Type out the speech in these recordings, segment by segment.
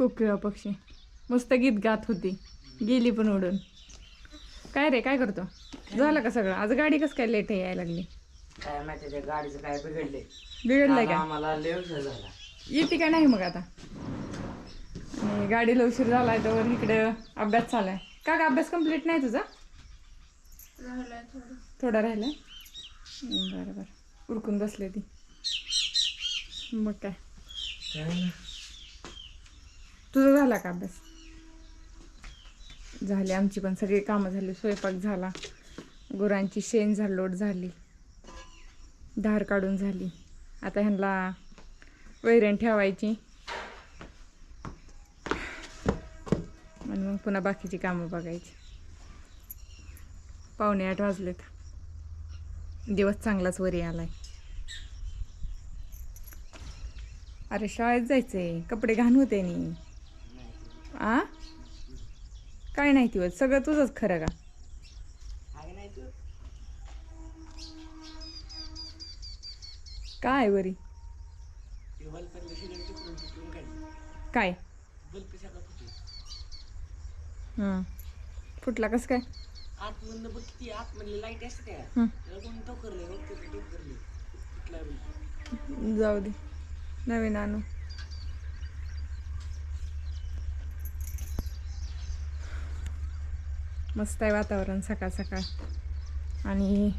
कोकिळा पक्षी. मस्त गीत गात होती. गेली पण उडून काय रे काय करतो? झालं का सगळं? आज गाडी कसं काय लेट यायला लागली? काय माहिती त्या गाडीचं काय बिघडले बिघडलंय का? आम्हाला लय उशीर झाला. येते का नाही मग आता? आणि गाडीला उशीर झालाय तर इकडे अभ्यास चालाय. का का अभ्यास कंप्लीट नाही तुझा? थोडा. राहिलाय? हं, बरं बरं. उरकून बसले ती. मग काय? तुझा झाला का अभ्यास? झाली. आमची पण सगळी कामं झाली. स्वयंपाक झाला. गुरांची शेण झालोट झाली. धार काढून झाली. आता ह्यांना वैरण ठेवायची. आणि मग पुन्हा बाकीची कामं बघायची. पावणे आठ वाजलेत. दिवस चांगलाच वरी आलाय. अरे शाळेत जायचंय. कपडे घाण होते नी. आ? काय नाही ती सगळं तुझंच खरं का? काय काढली. काय? हं. फुटला कसं काय? आतमधनं बघ किती आतमधली लाइट असते हं. जाऊ दे. नवीन आणू. मस्त आहे वातावरण सकाळ सकाळ. आणि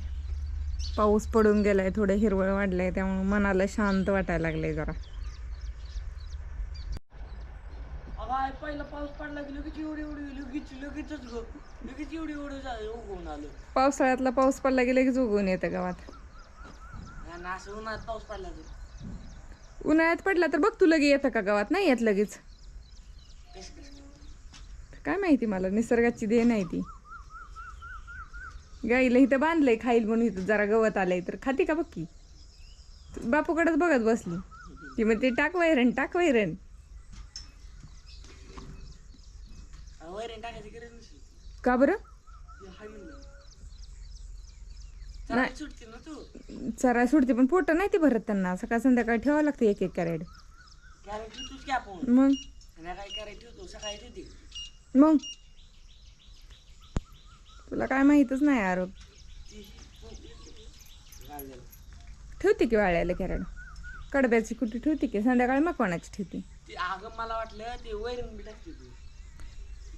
पाऊस पडून गेलाय थोडं हिरवळ वाढलंय त्यामुळे मनाला शांत वाटायला जरा. झालं उगवून आलं. पावसाळ्यातला पाऊस पडला की लगेच उगवून येतं गावात. उन्हाळ्यात पडला तर बघ तू लगे येतं का गावात? नाही येत लगेच. काय माहिती मला? निसर्गाची देण नाही ती. गाईला इथं बांधलंय खाईल म्हणून इथं जरा गवत आलंय. तर खाती का बघ की? बापूकडेच बघत बसली. ती म्हणते टाक वैरण टाक वैरण. का बरं? तू चरा सुटते पण पोट नाही ते भरत त्यांना. सकाळ संध्याकाळी ठेवावं लागतं एक एक कॅरेट. मग? मग? तुला काय माहीतच नाही आरोप. गाजलेलं. ठेवते की वाळ्याला कॅरेट कडब्याची कुठे ठेवते की? संध्याकाळी कोणाची ठेवते? अगं मला वाटलं ते वैरण बी टाकते तू.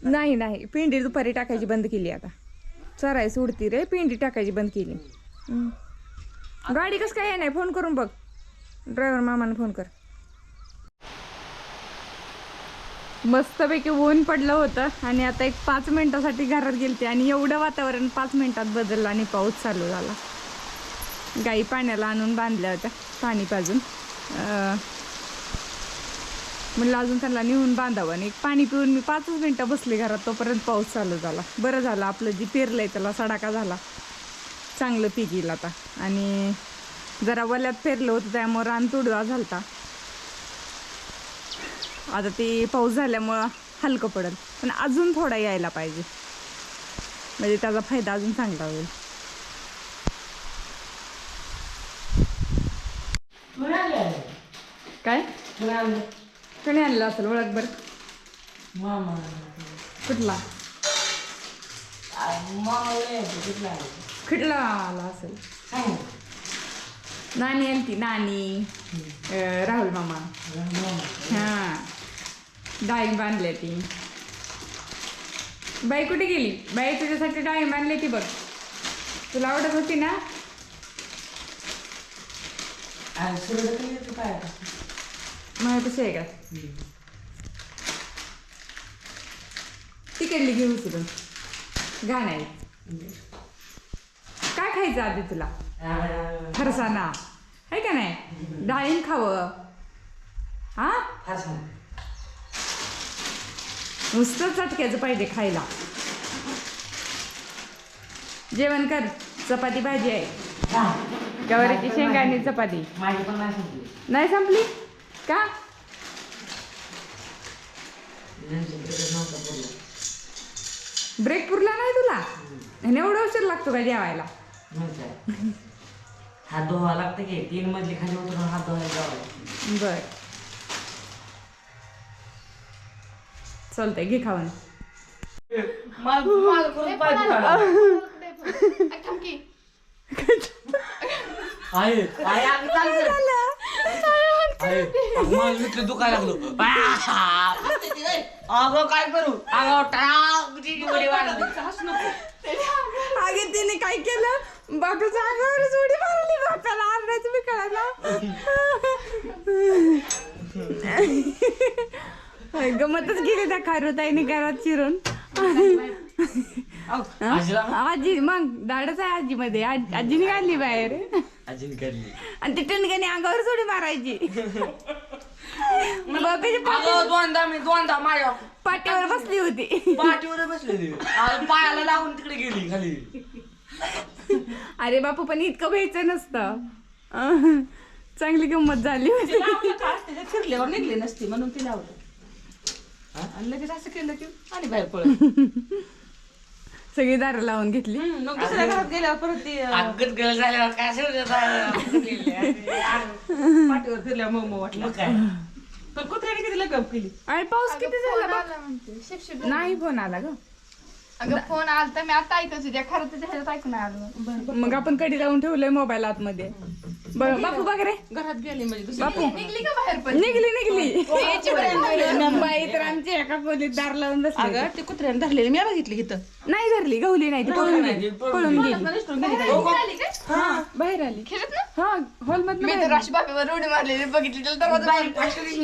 नाही नाही. पिंडी दुपारी टाकायची बंद केली आता. चराय सोडती रे पिंडी टाकायची बंद केली. हम्म. गाडी कसं काय नाही फोन करून बघ. ड्रायव्हर मामाने फोन कर. मस्तपैकी ऊन पडलं होतं आणि आता एक पाच मिनिटासाठी घरात गेलते आणि एवढं वातावरण पाच मिनिटात बदललं आणि पाऊस चालू झाला. गाई पाण्याला आणून बांधल्या होत्या पाणी पाजून. म्हणलं अजून त्यांना नेऊन बांधावं आणि एक पाणी पिऊन मी पाचच मिनटं बसले घरात तोपर्यंत पाऊस चालू झाला. बरं झालं आपलं जे पेरलंय त्याला सडाका झाला. चांगलं पीक येईल आता. आणि जरा वल्यात पेरलं होतं त्यामुळं रान तुडवा झालता. आता ते पाऊस झाल्यामुळं हलकं पडेल. पण अजून थोडा यायला पाहिजे. म्हणजे त्याचा फायदा अजून चांगला होईल. काय? कणी आणलं? असेल? ओळख बरं. कुठला? कुठला आला असेल? काय नाही. नानी आली ती नानी. अं, राहुल मामा. हा. डाळिंब आणले ती. बाई कुठे गेली? बाई तुझ्यासाठी डाळिंब आणले ती बघ. तुला आवडत होती ना? आणि सुरत केली तू काय आता? मला कशी आहे का? तिकडली घेऊ उचलून. घाण आहे काय खायचं आधी तुला? फरसाना आहे का नाही? डाळिंब खावं. हा. नुसतं चटक्याचं पाहिजे खायला जेवण कर चपाती भाजी आहे. गवारीची शेंगाणी चपाती माझी पण नाही संपली. का. ब्रेक पुरला नाही तुला आणि एवढं उशीर लागतो का जेवायला. हात धुवा लागतं की तीन मजली खाली उतरून हात धुवायला. बर अगं, मला इथलं दुखायला लागलो. आ! अगं काय करू? अगं. अगे तिने काय केलं? बापाच्या अंगावरच उडी मारली. बापाला अर्धाच मी कळाला गमतच गेली त्या खारुताईने घरात चिरून. आजी मग दाडच आहे आजी मध्ये आजीने काढली बाहेर. आजीने काढली आणि ती टणकनी अंगावर उडी मारायची. दोनदा माझ्या पाठीवर बसली होती. पाठीवर बसलेली अगं, पायाला लावून तिकडे गेली खाली. अरे बापू पण इतकं व्हायचं नसतं. चांगली गंमत झाली होती. फिरल्यावर निघली नसती म्हणून ती लावलं. आणि लगेच असं केलं की आणि बाहेर पळत. सगळी दारं लावून घेतली. मग दुसऱ्या घरात गेल्यावर परत ती अं, अगत गळ झाल्यावर काय असेल पाठीवर फिरल्यावर मग मग वाटलं. काय? पण कुत्र्याने किती लगम केली? आणि पाऊस किती झाला बघ. नाही फोन आला ग. अगं फोन आलता मी आता ऐकत होते. खरं तर ह्याच्यात ऐकून नाही आलं. मग आपण कडी लावून ठेवलंय मोबाईल आतमध्ये? बरं बापू बघ रे घरात गेली म्हणजे दुसरी बापू. निघली का बाहेर पण? निघली निघली. मुंबई तर आमची एका खोलीत दार लावून बसली अगं ते कुत्र्याने धरलेली. मी बघितली इथं. नाही धरली गवली नाही ती पळून गेली पळून गेली. हा बाहेर आली. खेळत ना? हा हॉल मी तर राशी बाबेवर उडी मारलेली बघितली त्याला दरवाजा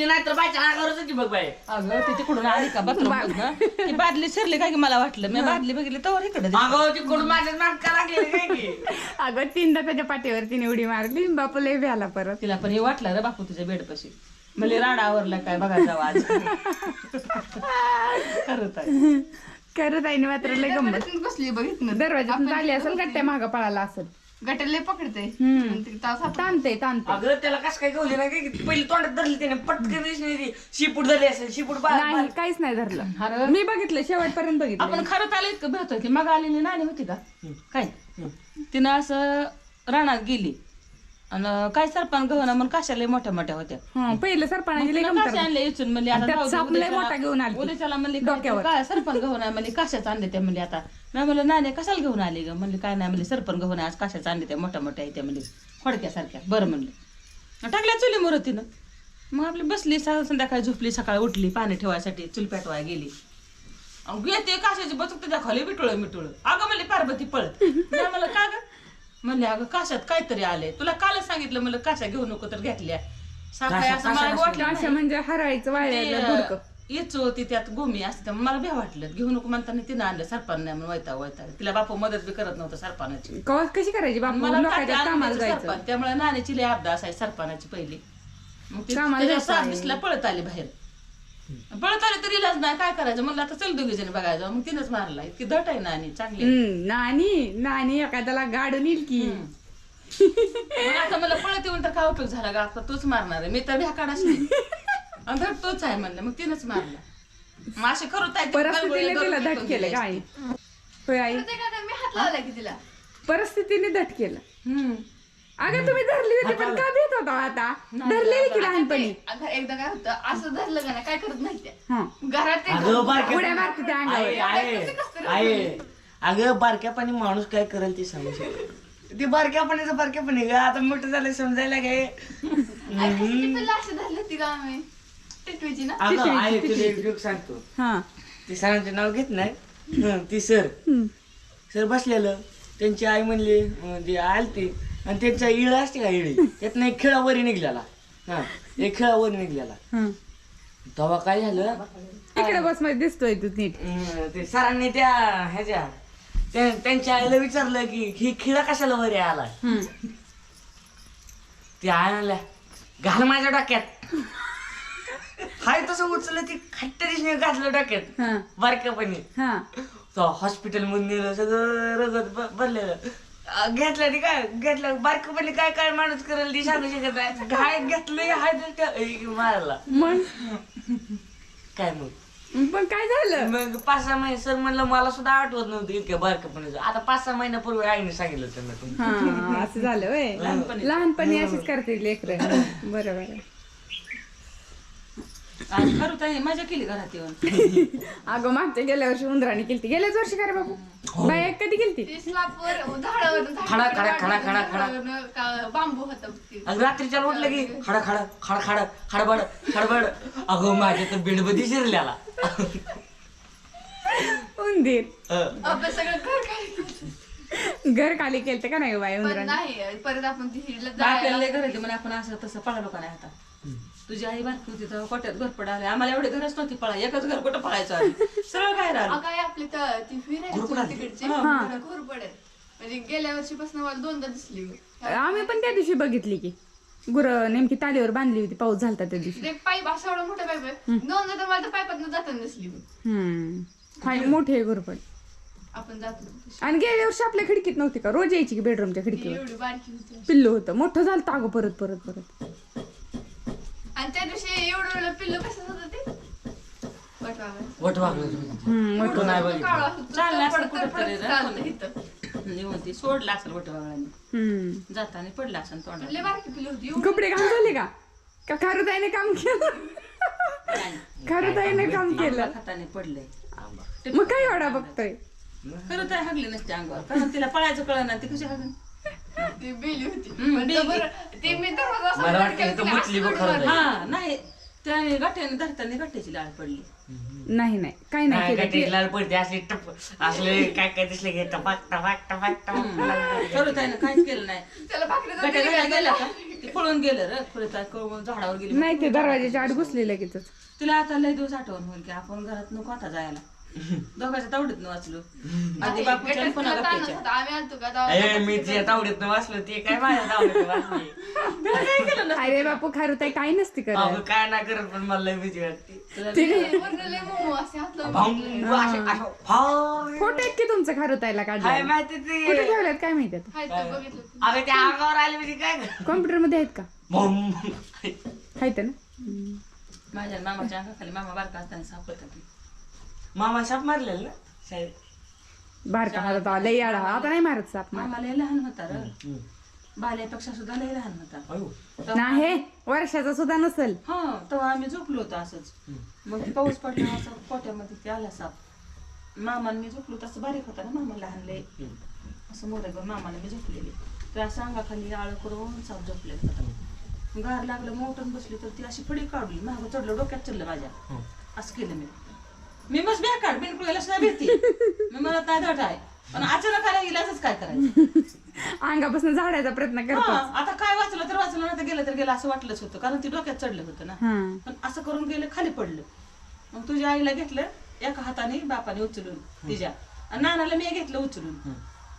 नाही तर बायच्या अंगावरच होती बघ बाई अगं ती तिकडून आली का? बाथरूम बादली शिरली काय की मला वाटलं. मी बादली बघितली तर इकडे अगं तिकडून माझ्याच नाटका लागले काय की? अगं तीनदा त्याच्या पाठीवर तिने उडी मारली बापू लय भ्याला परत. तिला पण हे वाटलं रे बापू तुझ्या बेडपाशी. म्हणजे राडा आवरला काय बघा जावं आज. खरंच आहे करत आहे मात्र लय गंमत. बसली बघितलं. दरवाजातून आली असेल गट्ट्या मागं पळाला असेल? गटरले पकडते हम्म. आणि ते तास हात- ताणते ताणते अगं त्याला कस काय गवली नाही काय? की पहिली तोंडात धरली त्याने. पटकन दिसली ती शिपूट धरली असेल शिपूट नाही काहीच नाही धरलं. अरे. मी बघितलं शेवटपर्यंत बघितलं. आपण खरं आलं इतकं भेटतो की? मग आलेली नाणी होती का? काय? तिनं असं रानात गेली. आणि काय सरपण गहना म्हणून काशाला मोठ्या मोठ्या होत्या. हं, पहिलं गंमत काशा आणल्या इचून म्हणली आणि आता त्यात जाऊ दे, साप लय उद्याच्याला- मोठा घेऊन आली ती. उद्याच्याला म्हणली डोक्यावर. काय सरपण गहून आहे? म्हणली काशाच आणले त्या म्हणली आता. मी म्हणलं नाण्या कशाला घेऊन आली ग? म्हणली काय नाही म्हणली सरपण गहून आहे, आज काशाच आणले त्या मोठ्या मोठ्या आहेत त्या म्हणली खोडक्यासारख्या. बरं म्हणलं. टाकल्या चुली मोर तिनं. मग आपली बसली सा- संध्याकाळी झोपली सकाळी उठली पाणी ठेवायसाठी चुल पेटवाय गेली. घेते काशाची बचक तुझ्या खाली मिटुळ मिटुळ. अगं म्हणली पार्वती पळत मी म्हणलं का ग म्हणले अगं काशात? काहीतरी आले तुला कालच सांगितलं म्हणलं काशा घेऊ नको तर घेतल्या. असं मला वाटलं म्हणजे हरायचं धुडकं येच होती त्यात गोमी असते मला भ्या वाटलं. घेऊ नको म्हणताना तिनं आणलं सरपण नाही म्हणून वैता वैता तिला बापू मदत बी करत नव्हतं सरपणाची कवा कशी करायची बापू? मला त्यामुळे नाण्याची लय अपदा असायची सरपणाची पहिली. मग ती पळत आली बाहेर. पळत आली तरी इलाज नाही काय करायचं? म्हणलं आता चल दोघी जणी बघायचं मग तिनंच मारला. इतकी दट आहे नाणी चांगली हम्म, नानी नानी एखाद्याला गाडून येईल की. मग आता मला पळत येऊन तर काय उपयोग झाला का आता तोच मारणार आहे. मी तर भ्याकाड असली आणि धड तोच आहे म्हणलं. मग तिनंच मारला. मग असे खरं ताई ते परिस्थितीने तिला करून धट केलं दिली. का आई होय आई. ते काय मी हात लावला की तिला? परिस्थितीने धट केलं. हम्म. अगं तुम्ही धरली होती पण का भेट होता आता? धरलेली की लहानपणी? अगं एकदा काय होतं असं धरलं का नाही काय करत नाही त्या हा. घरात ते अगं बारक्या उड्या मारते त्या आहे अंगावर आहे आहे अगं बारक्यापणी माणूस काय करेल ते सांगू शकतो? ते बारक्यापणीचं बारक्यापणी ग आता मोठं झालं समजायला काय? पिल्लं अशी धरली होती का आम्ही? टिटवीची ना? अगं आहे तुला एक joke सांगतो. हा. ते सरांचे नाव घेत नाही? हं, ती सर. हम्म. सर बसलेलं. त्यांची आई म्हणली ती आलती आणि त्यांचा इळ असते का इळी? त्यातनं एक खिळावरी निघलेला. हा एक खिळावरी निघलेला. हा. तेव्हा काय झालं? इकडे बसमध्ये दिसतोय तू नीट. अं, ते सरांनी त्या ह्याच्या त्या- त्यांच्या आईला विचारलं की ही खिळा कशाला वरी आला. ती आई म्हणल्या घाल माझ्या डोक्यात. हाय तसं उचललं ती खट्टरीने घातलं डोक्यात हा. बारक्यापणी. हा. तो हॉस्पिटलमध्ये नेलं सगळं रगत ब- भरलेलं. अं, घेतलं ती काय घेतलं. बारकपणी काय काय माणूस करेल ती सांगू शकत नाही घाय घेतलं हाय तर मारला. मग? काय मग? पण काय झालं? मग पाच सहा महिने सर म्हणलं मला सुद्धा आठवत नव्हतं इतक्या बारकपणीचं आता पाच सहा महिन्यापूर्वी आईने सांगितलं त्यांना हा असं झालं वय लहानपणी. अशीच करते लेकर. बरोबर आहे आज ताई मजा केली घरात येऊन अगं मागच्या गेल्या वर्षी उंदराने केलती. गेल्याच वर्षी का रे बाबू बाया कधी केलती? खडा, खडा, खडा, खडा, खडा. खडा बांबू होता रात्रीच्या उठलं की खडा खडा खडा खडा खडबड खडबड. अगं माझ्या तर बिडबदी शिरल्याला. उंदीर. हं. आपलं सगळं घर खाली घर खाली केलते का नाही बाया पण उंदराने? नाही परत आपण ती हिरला आपल्याला जायला लय घर येते म्हणजे आपण असं तसं पळालो का नाही आता तुझी आई बारकी होती तेव्हा कोट्यात घर पडाले आम्हाला एवढे घरच नव्हती पळा एकच घर कुठं पळायचं आम्ही सरळ काय राहिलं काय आपली तर ती फिरायची घोरपड आली. तिकडची. हा. घोरपड आहे. म्हणजे गेल्या वर्षीपासून मला दोनदा दिसली आम्ही पण त्या दिवशी बघितली की. गुर नेमकी तालीवर बांधली होती पाऊस झालता त्या दिवशी. ते पाईप असा एवढा मोठा पाईप आहे. दोनदा तर मला पाईपात जाताना दिसली हम्म. हाय मोठी आहे घोरपड आपण जातो. आणि गेल्या वर्षी आपल्या खिडकीत नव्हती का? रोज यायची की बेडरूमच्या ती खिडकीवर. एवढी बारकी होती. पिल्लू होतं. मोठं झालं अगं परत परत परत. आणि त्या दिवशी एवढं एवढं पिल्लू कसं होतं ते? वटवागळ. वट वागलं हम्म मोठं तो नाही बघितलं. काळं असं चाललं असं तडफड- कुठं तरी तडफड रे, चालतं पण- इथं. निघून ती सोडला असेल वटवागळाने हम्म. जाताना पडला असेल तोंडात लय बारकी पिल्लू होती एवढी. कपडे झाले का? का खारुताईने काम केलं? खारुताईने काम केलं. खाताने पडलंय. आंबा. मग काय एवढा बघतोय? खरं काय हगली नसते अंगावर. कारण तिला पळायचं कळ ना ती कशी हगली ती बेली होती. हम्म, पण बेली. तो बरं, ते मी दरवाजा असं मला बंद वाटतं केला, इथं तिने मुतली असं बघ खरं उडी हा नाही त्याने गाठ्याने धरताना गाठ्याची लाळ पडली. नाही नाही काय नाही नाही, केलं. काय ते लाल पडते असले टप असले काय काय दिसले की टपाक टपाक टपाक टपाक. खरं त्यानं काहीच केलं नाही. त्याला भाकरी जाते? गेला का? ते पळून गेलं रे झाडावर गेली. नाही ते दरवाजाच्या आड घुसले लगेचच. तिला आता लय दिवस आठवण होईल की आपण घरात नको आता जायला. दोघांच्या तावडीत वाचलो. आधी बापूच्या आणि गटात पुन्हा तिला ताणच गप्पाच्या होता. आम्ही आलतो का तेव्हा ए मी तावडीत वाचलं ते काय माझ्या तावडीत वाचली? तिला काय केलं ना अरे बापू खारुताई काय नसती करत. अगं काय नाही करत पण मला लय भीती वाटते. तुला ते मोमो असे भाऊ. फोटो आहेत की तुमचं खारुताईला काय काढलं माहिती ते. ठेवल्यात काय माहिती आता? बघितलं. अगं त्या अंगावर आले म्हणजे काय कर- कॉम्प्युटरमध्ये आहेत का. आहेत ना? माझ्या मामाच्या अंगाखाली मामा बारका असताना सापडत होती मामा साप मारलेला ना शाळेत बारका हातात आला, लई आडा. आता नाही मारत साप मार मामा लय लहान होता र. बाल्यापेक्षा सुद्धा लय लहान होता. अयो. नाही वर्षाचा सुद्धा नसेल. हा तेव्हा आम्ही झोपलो होतो असंच. मग ते पाऊस पडला असं पोट्यामध्ये ते आला साप. मामाने मी झोपलो तसं बारीक होता ना मामा लहान लय असं मोरे मामाने मी झोपलेली. तर असं अंगाखाली आळ करून साप झोपलेला होता. गार लागलं मोठं बसली तर ती अशी फडी काढली. मागं चढलं डोक्यात चढलं माझ्या. असं केलं मी. मी बस बॅग काढ बिलकुल याला सुद्धा भीती मी म्हणत नाही धट आहे पण अचानक आला इलाजच काय करायचं? अंगापासून झाडायचा प्रयत्न हा, करतात आता काय वाचलं तर वाचलं नाही तर गेलं तर गेलं असं वाटलंच होतं. कारण ती डोक्यात चढलं होतं ना. हा. पण असं करून गेलं खाली पडलं. मग तुझ्या आईला घेतलं एका हाताने बापाने उचलून तिच्या. आणि नानाला मी घेतलं उचलून.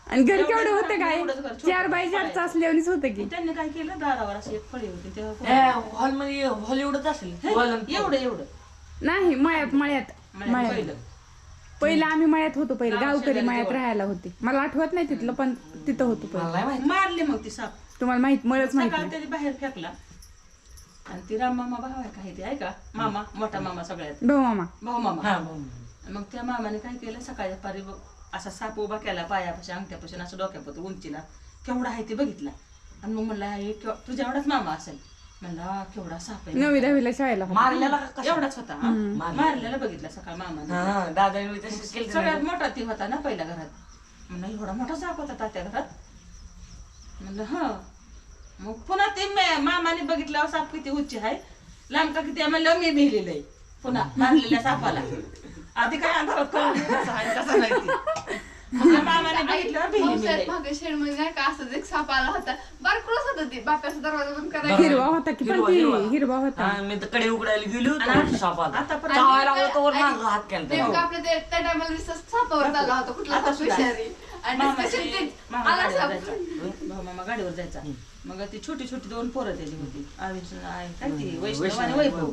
आणि घर केवढं होतं काय? एवढंच घर, छोटं चार बाय चारचं असल्यावरच होतं की. त्यांनी काय केलं? दारावर अशी एक फळी होती ए, तेव्हा हॉलमध्ये हॉल एवढंच असेल. हॉल एवढं एवढं. नाही मळ्यात मळ्यात. मळ्यात पहिलं. पहिलं आम्ही मळ्यात होतो पहिले गाव गावकरी मळ्यात. राहायला होते. मला आठवत नाही तिथलं पण तिथं होतो पहिलं. नाही माहिती. मारली मग ती साप. तुम्हाला माहीत मळच माहीत सकाळ नाही. त्याने बाहेर फेकला. आणि ती राम मामा भाव आहे का? हे ते आहे का? मामा मोठा मामा सगळ्यात. भाऊ मामा. भाऊ मामा. हा. मग त्या मामाने काय केलं? सकाळच्या पारी बघ असा साप उभा केला पायापाशी अंगठ्यापासून असं डोक्यापत उंचीला. केवढा आहे ते बघितला. आणि मग म्हणला हे केव- तुझ्या एवढाच मामा असेल. म्हणला "हा, केवढा साप आहे नववी दहावीला शाळेला होतो. मारलेला का? एवढाच होता? हा. मारलेला बघितला सकाळ हा, तशीच केलं सगळ्यात मोठा ती होता ना पहिल्या घरात. म्हणलं एवढा मोठा साप होता तात्या घरात? म्हणलं हा. मग पुन्हा ते मे- मामाने बघितल्यावर साप किती उच्च आहे लांब का किती आहे म्हणलं मी भिलेलं आहे. पुन्हा मारलेल्या सापाला. आधी काय अंधारात कळलं नाही कसा आहे कसा नाही ते. मामाने पावसाळ्यात. मागे नाही का असंच एक साप आला होता. बारकुळच होता ते. बाप्याचा दरवाजा बंद करायला. हिरवा होता की पण हिरवा, ती हिरवा. हिरवा होता? हा, मी तर कडे उघडायला गेलो आणि होतो साप आला. आता पण चावायला लागला तो वर आणि मागं हात केला नेमकं त्याला. आपलं ते त्या टायमाला रिसर्च सापावर चालला होता. कुठला आता साप सुद्धा. विषारी. आणि मामाची- special ते मामा आला गाडीवर साप. जायचा. भाऊ मामा गाडीवर जायचा. मग ती छोटी छोटी दोन पोरं त्याची होती. आवीच- आई- काय ती? वैष्णव आणि वैभव.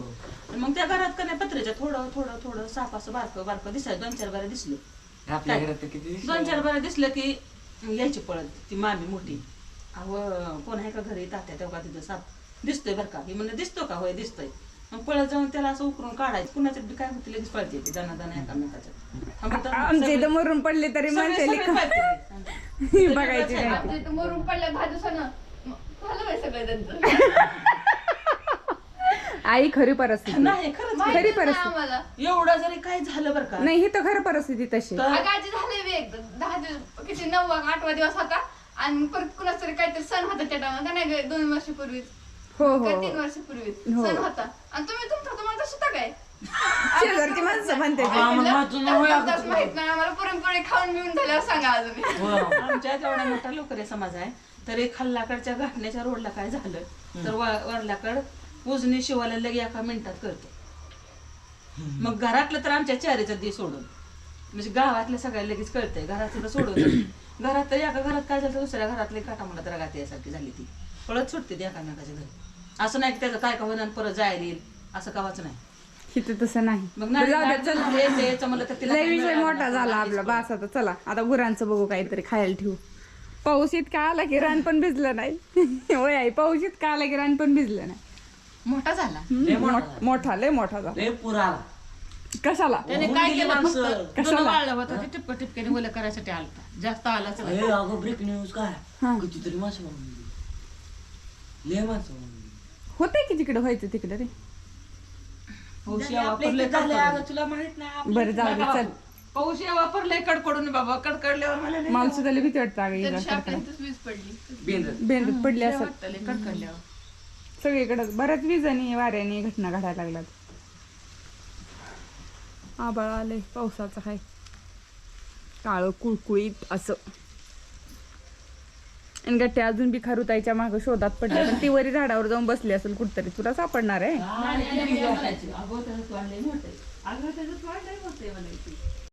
आणि मग त्या घरात का नाही पत्र्याच्या थोडं थोडं थोडं साप असं बारकं बारकं दिसायचं. दोन चार बारे दिसलं. आपल्या घरात तर किती दिसलं? दोन चार बारे दिसलं की यायची पळत ती मामी मोठी. अव कोण आहे का घरी? तात्या तेव्हा तिथं साप दिसतोय बरं का? ही म्हणलं दिसतो का? होय दिसतोय. मग पळत जाऊन त्याला असं उकरून काढायचं. कुणाच्यात बी काय होती लगेच पळते ती दाना दाना एकामेकाच्या आमच्या इथं मरून पडले तरी म्हणते बघायची नाही आमच्या इथं मरून पडल्या मग झालं बाई सगळं त्यांचं. आई खरी परिस्थिती. नाही खरंच खरी नाही परिस्थिती. आम्हाला. एवढं जरी काय झालं बरं का? नाही ही तर खरं परिस्थिती तशी. तर अगं आजी झाले बी दहा दिवस किती नववा आठवा दिवस होता. आणि परत कुणाच तरी काहीतरी सण होता त्या टायमाला का नाही गं, दोन वर्षापूर्वीच. हो हो. का हो. तीन वर्षापूर्वी हो. सण होता. आणि तुम्ही तुमचा तुम्हाला तसं होता काय? शेजारची माणसं म्हणते ते. माहिती नाही होय अगं. त्यात माहीत नाही. आम्हाला पुरणपोळी खाऊन मिळून झाल्यावर सांगा अजून. होय. आमच्या एवढा मोठा लोकरे समाज आहे. तरी खाल्लाकडच्या घाटण्याच्या रोडला काय झालं? तर वा- वरल्याकड उजनी शिवाला लगे एका मिनिटात करतो. मग घरातलं तर आमच्या चारीचं दे सोडून. म्हणजे गावातल्या सगळ्या लगेच कळतंय घरातलं तर सोडून घरात तर एका घरात काय झालं दुसऱ्या घरातले काटा मला तर गाती यासारखी झाली ती. पळत सुटते ती एकामेकाच्या घरी. असं नाही की त्याचं काय का आणि परत जायला येईल असं कावाच नाही. इथे तसं नाही. मग म्हणलं तर तिला लय विषय मोठा. झाला आपला बास आता चला. आता गुरांचं बघू काहीतरी खायला ठेवू. पाऊस इतका आला की रान पण भिजलं नाही. होय आई पाऊस इतका आला की रान पण भिजलं नाही. मोठा झाला. लय मोठा मोठ- मोठा लय मोठा झाला. लय पूर आला कशाला? त्याने काय गेली केलं माणसं. फक्त कशाला? दोन वाळलं होतं ते टिपक टिपक्याने करायसाठी आलता. जास्त आलाच नाही. ए अगं ब्रेक न्यूज काय? हा. कितीतरी माणसं मरून गेली. लय माणसं मरून गेली. होते की तिकडे व्हायचं तिकडे रे? पाऊस तुला माहीत नाही बरं जाऊ दे चल. पाऊस वापरले कडकडून बाबा कडकडल्यावर मला लय मला सुद्धा लय भीती वाटतं अगं त्या इथं दिवशी कडकडा. आपल्याला वीज पडली. बेंद्र. बेंदूत पडली वाटतं लय कडकडल्यावर. सगळीकडंच बऱ्याच विजानी वाऱ्याने घटना घडायला लागल्यात आबाळ आलंय पावसाचं काय काळं कुळकुळीत असं आणि गट्टे अजून बी खारुताईच्या मागं शोधात पडले पण ती वरी झाडावर जाऊन बसली असेल कुठतरी तुला सापडणार आहे